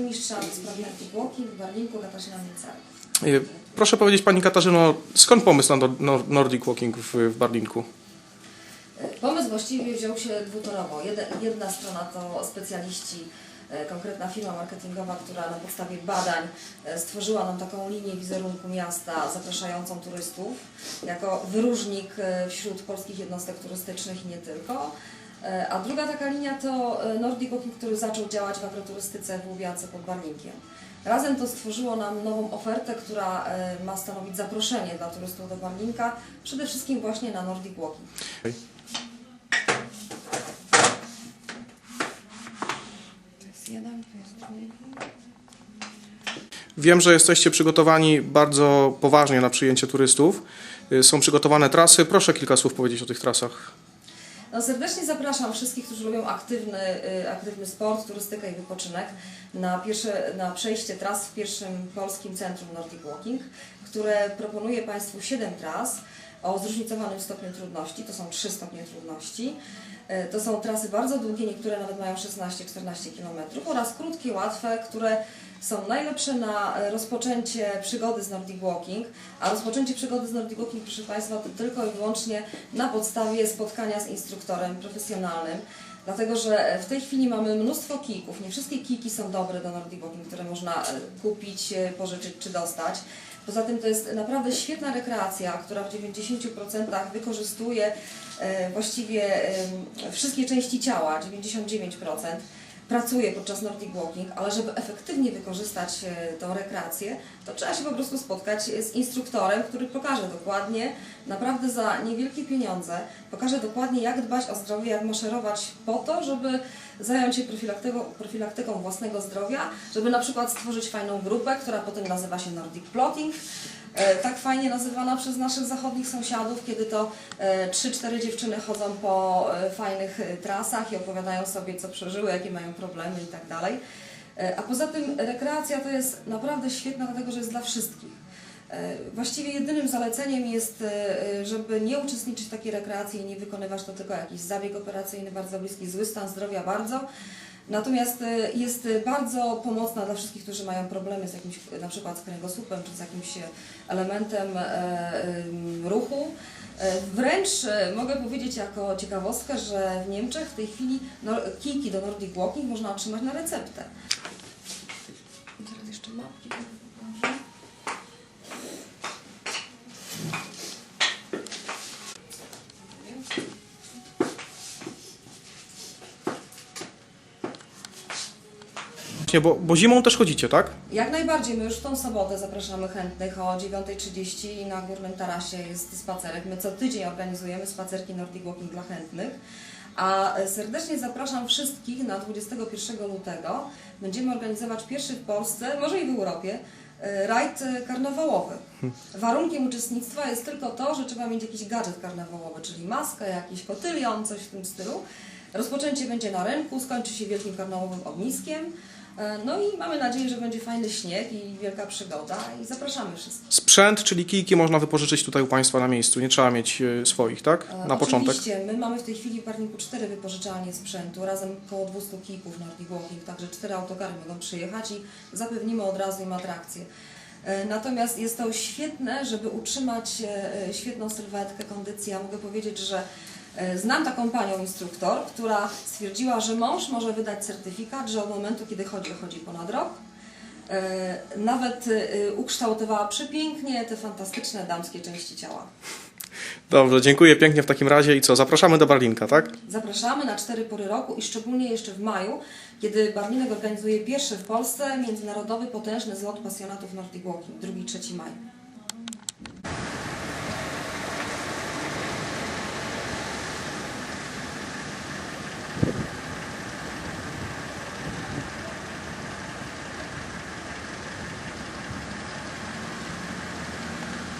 Burmistrza do spraw Nordic Walking w Barlinku Katarzyna Mincari. Y, Proszę powiedzieć Pani Katarzyno, skąd pomysł na Nor- Nor- Nordic Walking w, w Barlinku? Pomysł właściwie wziął się dwutorowo. Jedna strona to specjaliści, e, konkretna firma marketingowa, która na podstawie badań e, stworzyła nam taką linię wizerunku miasta zapraszającą turystów jako wyróżnik e, wśród polskich jednostek turystycznych i nie tylko. E, A druga taka linia to e, Nordic Walking, który zaczął działać w agroturystyce w Łubiance pod Barlinkiem. Razem to stworzyło nam nową ofertę, która e, ma stanowić zaproszenie dla turystów do Barlinka, przede wszystkim właśnie na Nordic Walking. Wiem, że jesteście przygotowani bardzo poważnie na przyjęcie turystów. Y, Są przygotowane trasy. Proszę kilka słów powiedzieć o tych trasach. No, serdecznie zapraszam wszystkich, którzy lubią aktywny, y, aktywny sport, turystykę i wypoczynek na, pierwsze, na przejście tras w pierwszym polskim centrum Nordic Walking, które proponuje Państwu 7 tras o zróżnicowanym stopniu trudności. To są 3 stopnie trudności. Y, To są trasy bardzo długie, niektóre nawet mają 16-14 km oraz krótkie, łatwe, które są najlepsze na e, rozpoczęcie przygody z Nordic Walking, a rozpoczęcie przygody z Nordic Walking, proszę Państwa, to tylko i wyłącznie na podstawie spotkania z instruktorem profesjonalnym. Dlatego, że w tej chwili mamy mnóstwo kijków. Nie wszystkie kijki są dobre do Nordic Walking, które można e, kupić, e, pożyczyć czy dostać. Poza tym to jest naprawdę świetna rekreacja, która w 90% wykorzystuje e, właściwie e, wszystkie części ciała, 99% pracuje podczas Nordic Walking, ale żeby efektywnie wykorzystać e, tą rekreację, to trzeba się po prostu spotkać z instruktorem, który pokaże dokładnie, naprawdę za niewielkie pieniądze, pokaże dokładnie jak dbać o zdrowie, jak maszerować po to, żeby zająć się profilaktyką, profilaktyką własnego zdrowia, żeby na przykład stworzyć fajną grupę, która potem nazywa się Nordic Plotting, e, tak fajnie nazywana przez naszych zachodnich sąsiadów, kiedy to e, 3-4 dziewczyny chodzą po e, fajnych e, trasach i opowiadają sobie, co przeżyły, jakie mają problemy i tak dalej. E, A poza tym rekreacja to jest naprawdę świetna, dlatego że jest dla wszystkich. E, Właściwie jedynym zaleceniem jest, e, żeby nie uczestniczyć w takiej rekreacji i nie wykonywać to tylko jakiś zabieg operacyjny bardzo bliski, zły stan zdrowia bardzo. Natomiast e, jest bardzo pomocna dla wszystkich, którzy mają problemy z jakimś, na przykład z kręgosłupem czy z jakimś elementem em, ruchu. Wręcz mogę powiedzieć jako ciekawostkę, że w Niemczech w tej chwili kijki do Nordic Walking można otrzymać na receptę. I teraz jeszcze mapki pokażę. Nie, bo, bo zimą też chodzicie, tak? Jak najbardziej, my już w tą sobotę zapraszamy chętnych o 9.30 na Górnym Tarasie jest spacerek. My co tydzień organizujemy spacerki Nordic Walking dla chętnych. A serdecznie zapraszam wszystkich na 21 lutego. Będziemy organizować pierwszy w Polsce, może i w Europie, e, rajd karnawałowy. Warunkiem uczestnictwa jest tylko to, że trzeba mieć jakiś gadżet karnawałowy, czyli maskę, jakiś kotylion, coś w tym stylu. Rozpoczęcie będzie na rynku, skończy się wielkim karnawałowym ogniskiem. E, No i mamy nadzieję, że będzie fajny śnieg i wielka przygoda i zapraszamy wszystkich. Sprzęt, czyli kijki można wypożyczyć tutaj u Państwa na miejscu. Nie trzeba mieć y, swoich, tak? E, Na początek. Oczywiście, my mamy w tej chwili w Barniku cztery wypożyczalnie sprzętu, razem około 200 kijków Nordic Walking, także cztery autokary mogą przyjechać i zapewnimy od razu im atrakcję. E, Natomiast jest to świetne, żeby utrzymać e, e, świetną sylwetkę, kondycję. Ja mogę powiedzieć, że e, znam taką panią instruktor, która stwierdziła, że mąż może wydać certyfikat, że od momentu, kiedy chodzi, chodzi ponad rok, e, nawet e, ukształtowała przepięknie te fantastyczne damskie części ciała. Dobrze, dziękuję pięknie w takim razie i co? Zapraszamy do Barlinka, tak? Zapraszamy na cztery pory roku i szczególnie jeszcze w maju, kiedy Barlinek organizuje pierwszy w Polsce międzynarodowy potężny zlot pasjonatów Nordic Walking, 2-3 maj.